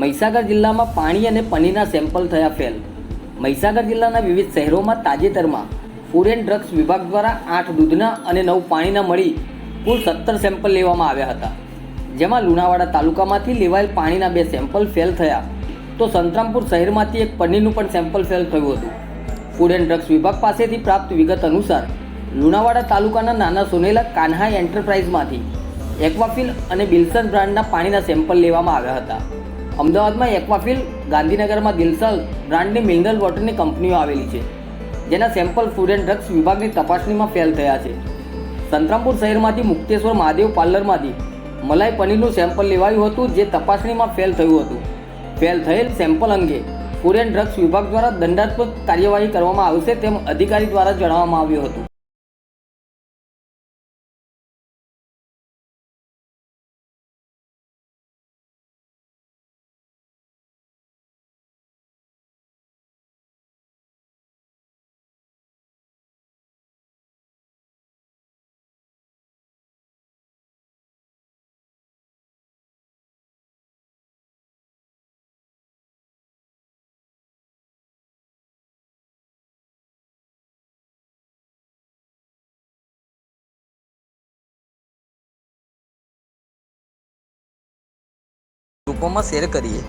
મહીસાગર જિલ્લામાં પાણી અને પનીરના સેમ્પલ થયા ફેલ. મહીસાગર જિલ્લાના વિવિધ શહેરોમાં તાજેતરમાં ફૂડ એન્ડ ડ્રગ્સ વિભાગ દ્વારા આઠ દૂધના અને નવ પાણીના મળી કુલ સત્તર સેમ્પલ લેવામાં આવ્યા હતા. જેમાં લુણાવાડા તાલુકામાંથી લેવાયેલ પાણીના બે સેમ્પલ ફેલ થયા. તો સંતરામપુર શહેરમાંથી એક પનીરનું પણ સેમ્પલ ફેલ થયું હતું. ફૂડ એન્ડ ડ્રગ્સ વિભાગ પાસેથી પ્રાપ્ત વિગત અનુસાર લુણાવાડા તાલુકાના નાના સોનેલા કાન્હા એન્ટરપ્રાઇઝમાંથી એક્વાફિલ અને બિલ્સન બ્રાન્ડના પાણીના સેમ્પલ લેવામાં આવ્યા હતા. અમદાવાદમાં એક્વાફિલ ગાંધીનગરમાં દિલસલ બ્રાન્ડની મિનરલ વોટરની કંપનીઓ આવેલી છે, જેના સેમ્પલ ફૂડ એન્ડ ડ્રગ્સ વિભાગની તપાસણીમાં ફેલ થયા છે. સંતરામપુર શહેરમાંથી મુક્તેશ્વર મહાદેવ પાર્લરમાંથી મલાઈ પનીરનું સેમ્પલ લેવાયું હતું, જે તપાસણીમાં ફેલ થયું હતું. ફેલ થયેલ સેમ્પલ અંગે ફૂડ એન્ડ ડ્રગ્સ વિભાગ દ્વારા દંડાત્મક કાર્યવાહી કરવામાં આવશે તેમ અધિકારી દ્વારા જણાવવામાં આવ્યું હતું. ગ્રુપોમાં શેર કરીએ.